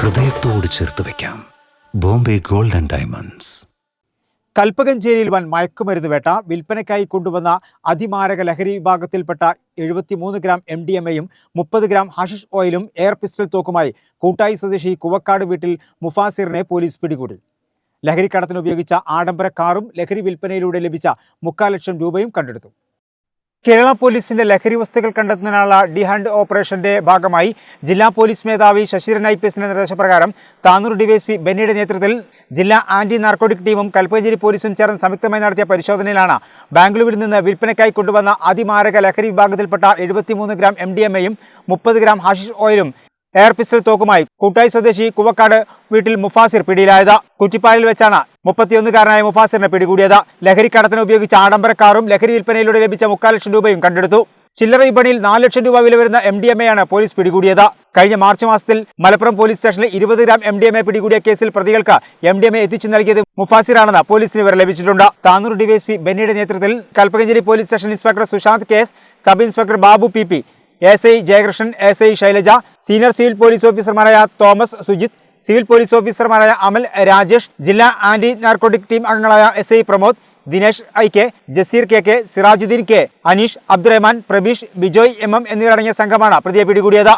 ഹൃദയത്തോട് ചേർത്ത് വെക്കാം. Bombay gold and diamonds. കൽപ്പകഞ്ചേരിയിൽ വൻ മയക്കുമരുന്ന് വേട്ട. വിൽപ്പനയ്ക്കായി കൊണ്ടുവന്ന അതിമാരക ലഹരി വിഭാഗത്തിൽപ്പെട്ട എഴുപത്തിമൂന്ന് ഗ്രാം എം ഡി എം എയും മുപ്പത് ഗ്രാം ഹഷിഷ് ഓയിലും എയർ പിസ്റ്റൽ തോക്കുമായി കൂട്ടായി സ്വദേശി കുവക്കാട് വീട്ടിൽ മുഫാസിറിനെ പോലീസ് പിടികൂടി. ലഹരിക്കടത്തിന് ഉപയോഗിച്ച ആഡംബര കാറും ലഹരി വിൽപ്പനയിലൂടെ ലഭിച്ച മുക്കാൽ ലക്ഷം രൂപയും കണ്ടെടുത്തു. കേരള പോലീസിന്റെ ലഹരി വസ്തുക്കൾ കണ്ടെത്തുന്നതിനുള്ള ഡി ഹണ്ട് ഓപ്പറേഷന്റെ ഭാഗമായി ജില്ലാ പോലീസ് മേധാവി ശശിധരൻ ഐ പി എസിന്റെ നിർദ്ദേശപ്രകാരം താനൂർ ഡിവൈഎസ്പി ബെന്നിയുടെ നേതൃത്വത്തിൽ ജില്ലാ ആന്റി നാർക്കോട്ടിക് ടീമും കൽപ്പഞ്ചേരി പോലീസും ചേർന്ന് സംയുക്തമായി നടത്തിയ പരിശോധനയിലാണ് ബാംഗ്ലൂരിൽ നിന്ന് വിൽപ്പനയ്ക്കായി കൊണ്ടുവന്ന അതിമാരക ലഹരി വിഭാഗത്തിൽപ്പെട്ട എഴുപത്തിമൂന്ന് ഗ്രാം എം ഡി എം എയും മുപ്പത് ഗ്രാം ഹാഷിഷ് ഓയിലും എയർ പിസ്റ്റൽ തോക്കുമായി കൂട്ടായി സ്വദേശി കുവക്കാട് വീട്ടിൽ മുഫാസിർ പിടിയിലായത് കുറ്റിപ്പാലിൽ വെച്ചാണ് മുപ്പത്തിയൊന്നുകാരനായ മുഫാസിറിനെ പിടികൂടിയത്. ലഹരിക്കടത്തിന് ഉപയോഗിച്ച ആഡംബര കാറും ലഹരി വിൽപ്പനയിലൂടെ ലഭിച്ച മുക്കാൽ ലക്ഷം രൂപയും കണ്ടെടുത്തു. ചില്ലറ വിപണിയിൽ നാല് ലക്ഷം രൂപ വില വരുന്ന എം ഡി എം എയാണ് പോലീസ് പിടികൂടിയത്. കഴിഞ്ഞ മാർച്ച് മാസത്തിൽ മലപ്പുറം പോലീസ് സ്റ്റേഷനിൽ ഇരുപത് gram M D M A പിടികൂടിയ കേസിൽ പ്രതികൾക്ക് എം ഡി എം എ എത്തിച്ചു നൽകിയത് മുഫാസിറാണെന്ന് പോലീസിന് വിവരം ലഭിച്ചിട്ടുണ്ട്. താനൂർ ഡിവൈഎസ്പി ബെന്നിയുടെ നേതൃത്വത്തിൽ Kalpakanchery police station inspector Sushanth K S sub inspector Babu P P S I Jayakrishnan S I Shailaja senior civil police ഓഫീസർമാരായ തോമസ് സുജിത് സിവിൽ പോലീസ് ഓഫീസർമാരായ അമൽ രാജേഷ് ജില്ലാ ആന്റി നാർക്കോട്ടിക് ടീം അംഗങ്ങളായ S I Pramod Dinesh I K Jaseer K K Sirajudheen K Aneesh Abdurahman Prabeesh Bijoy M M എന്നിവരടങ്ങിയ സംഘമാണ് പ്രതിയെ പിടികൂടിയത്.